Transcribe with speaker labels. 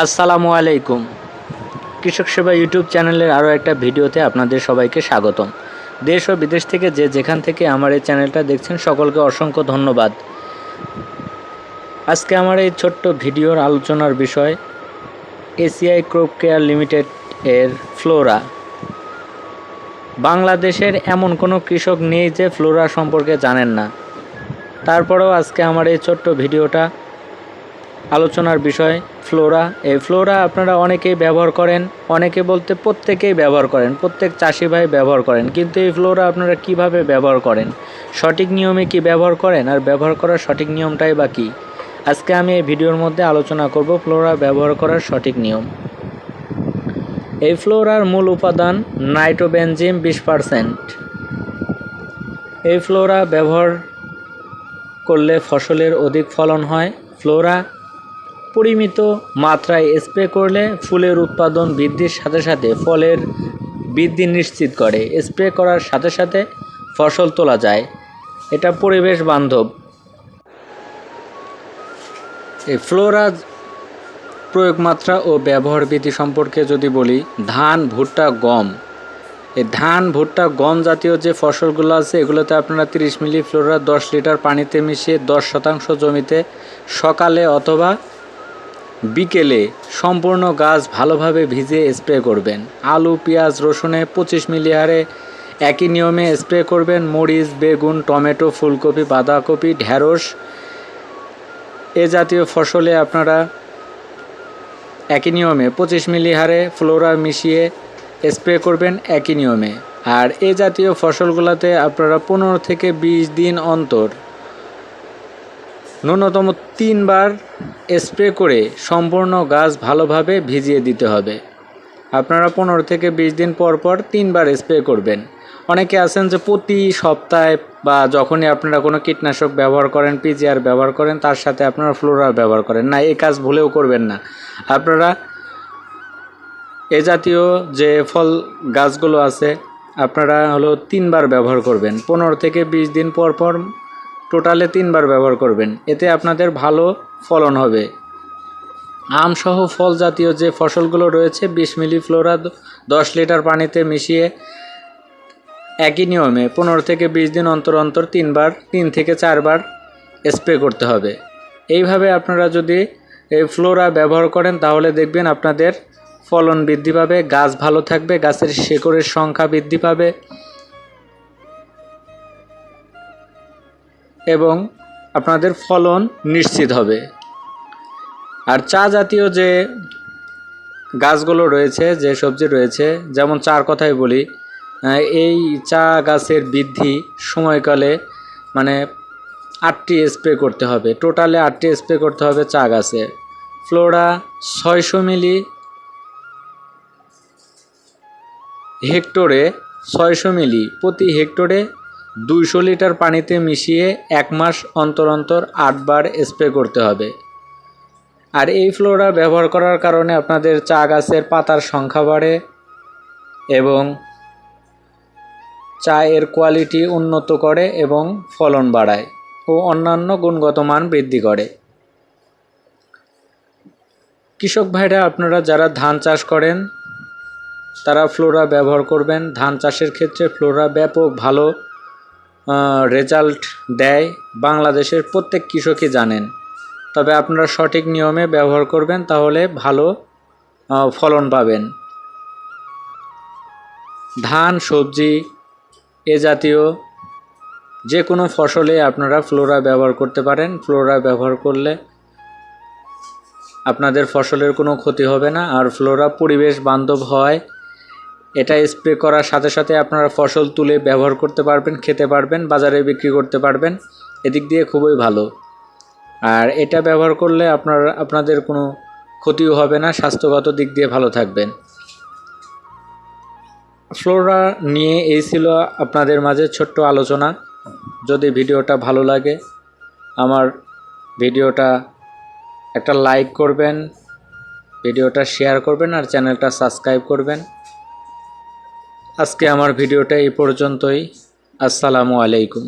Speaker 1: আসসালামু আলাইকুম। কৃষক সেবা ইউটিউব চ্যানেলের আরও একটা ভিডিওতে আপনাদের সবাইকে স্বাগতম। দেশ ও বিদেশ থেকে যে যেখান থেকে আমার এই চ্যানেলটা দেখছেন, সকলকে অসংখ্য ধন্যবাদ। আজকে আমার এই ছোট্ট ভিডিওর আলোচনার বিষয় এসিআই ক্রপ কেয়ার লিমিটেড এর ফ্লোরা। বাংলাদেশের এমন কোনো কৃষক নেই যে ফ্লোরা সম্পর্কে জানেন না। তারপরেও আজকে আমার এই ছোট্ট ভিডিওটা আলোচনার বিষয়, ফ্লোরা। এই ফ্লোরা আপনারা অনেকেই ব্যবহার করেন, অনেকে বলতে প্রত্যেকেই ব্যবহার করেন, প্রত্যেক চাষি ভাই ব্যবহার করেন, কিন্তু এই ফ্লোরা আপনারা কীভাবে ব্যবহার করেন? সঠিক নিয়মে কি ব্যবহার করেন, আর ব্যবহার করার সঠিক নিয়মটাই বা কী? আজকে আমি এই ভিডিওর মধ্যে আলোচনা করব ফ্লোরা ব্যবহার করার সঠিক নিয়ম। এই ফ্লোরার মূল উপাদান নাইট্রোবেনজিম বিশ পারসেন্ট। এই ফ্লোরা ব্যবহার করলে ফসলের অধিক ফলন হয়। ফ্লোরা পরিমিত মাত্রায় স্প্রে করলে ফুলের উৎপাদন বৃদ্ধির সাথে সাথে ফলের বৃদ্ধি নিশ্চিত করে। স্প্রে করার সাথে সাথে ফসল তোলা যায়। এটা পরিবেশ বান্ধব। এই ফ্লোরা প্রয়োগ মাত্রা ও ব্যবহার বিধি সম্পর্কে যদি বলি, ধান, ভুট্টা, গম। এই ধান, ভুট্টা, গম জাতীয় যে ফসলগুলো আছে, এগুলোতে আপনারা তিরিশ মিলি ফ্লোরা দশ লিটার পানিতে মিশিয়ে দশ শতাংশ জমিতে সকালে অথবা বিকেলে সম্পূর্ণ গাছ ভালোভাবে ভিজিয়ে স্প্রে করবেন। আলু, পেঁয়াজ, রসুনে পঁচিশ মিলি হারে একই নিয়মে স্প্রে করবেন। মরিচ, বেগুন, টমেটো, ফুলকপি, বাঁধাকপি ঢ্যাঁড়স এ জাতীয় ফসলে আপনারা একই নিয়মে পঁচিশ মিলি হারে ফ্লোরা মিশিয়ে স্প্রে করবেন একই নিয়মে। আর এ জাতীয় ফসলগুলোতে আপনারা পনেরো থেকে বিশ দিন অন্তর ন্যূনতম তিনবার স্প্রে করে সম্পূর্ণ গাছ ভালোভাবে ভিজিয়ে দিতে হবে। আপনারা পনেরো থেকে বিশ দিন পর পর তিনবার স্প্রে করবেন। অনেকে আছেন যে প্রতি সপ্তাহে বা যখনই আপনারা কোনো কীটনাশক ব্যবহার করেন পিজিআর ব্যবহার করেন, তার সাথে আপনারা ফ্লোরা ব্যবহার করেন। না, এই কাজ ভুলেও করবেন না। আপনারা এ জাতীয় যে ফল গাছগুলো আছে, আপনারা হলো তিনবার ব্যবহার করবেন। পনেরো থেকে বিশ দিন পর পর টোটালে তিনবার ব্যবহার করবেন। এতে আপনাদের ভালো ফলন হবে। আমসহ ফল জাতীয় যে ফসলগুলো রয়েছে, বিশ মিলি ফ্লোরা দশ লিটার পানিতে মিশিয়ে একই নিয়মে পনেরো থেকে বিশ দিন অন্তর অন্তর তিনবার, তিন থেকে চারবার স্প্রে করতে হবে। এইভাবে আপনারা যদি এই ফ্লোরা ব্যবহার করেন, তাহলে দেখবেন আপনাদের ফলন বৃদ্ধি পাবে, গাছ ভালো থাকবে, গাছের শেকড়ের সংখ্যা বৃদ্ধি পাবে। এবং আপনাদের ফলন নিশ্চিত হবে। আর চা জাতীয় যে গাছগুলো রয়েছে, যে সবজি রয়েছে, যেমন চার কথাই বলি এই চা গাছের বৃদ্ধি সময়কালে মানে আটটি স্প্রে করতে হবে। টোটালে আটটি স্প্রে করতে হবে চা গাছে। ফ্লোরা ছয়শো মিলি হেক্টরে ছয়শো মিলি প্রতি হেক্টরে দুইশো লিটার পানিতে মিশিয়ে এক মাস অন্তর অন্তর আটবার স্প্রে করতে হবে। আর এই ফ্লোরা ব্যবহার করার কারণে আপনাদের চা গাছের পাতার সংখ্যা বাড়ে এবং চায়ের কোয়ালিটি উন্নত করে এবং ফলন বাড়ায় ও অন্যান্য গুণগত মান বৃদ্ধি করে। কৃষক ভাইরা, আপনারা যারা ধান চাষ করেন, তারা ফ্লোরা ব্যবহার করবেন। ধান চাষের ক্ষেত্রে ফ্লোরা ব্যাপক ভালো রেজাল্ট দেয় বাংলাদেশের প্রত্যেক কৃষকই জানেন। তবে আপনারা সঠিক নিয়মে ব্যবহার করবেন, তাহলে ভালো ফলন পাবেন। ধান, সবজি এ জাতীয় যে কোনো ফসলে আপনারা ফ্লোরা ব্যবহার করতে পারেন। ফ্লোরা ব্যবহার করলে আপনাদের ফসলের কোনো ক্ষতি হবে না। আর ফ্লোরা পরিবেশ বান্ধব হয় এটা স্প্রে করার সাথে সাথে আপনারা ফসল তুলে ব্যবহার করতে পারবেন, খেতে পারবেন, বাজারে বিক্রি করতে পারবেন। এদিক দিয়ে খুবই ভালো। আর এটা ব্যবহার করলে আপনার, আপনাদের কোনো ক্ষতিও হবে না, স্বাস্থ্যগত দিক দিয়ে ভালো থাকবেন। ফ্লোরা নিয়ে এই ছিল আপনাদের মাঝে ছোট্ট আলোচনা। যদি ভিডিওটা ভালো লাগে, আমার ভিডিওটা একটা লাইক করবেন, ভিডিওটা শেয়ার করবেন আর চ্যানেলটা সাবস্ক্রাইব করবেন। আজকে আমার ভিডিওটা এই পর্যন্তই। আসসালামু আলাইকুম।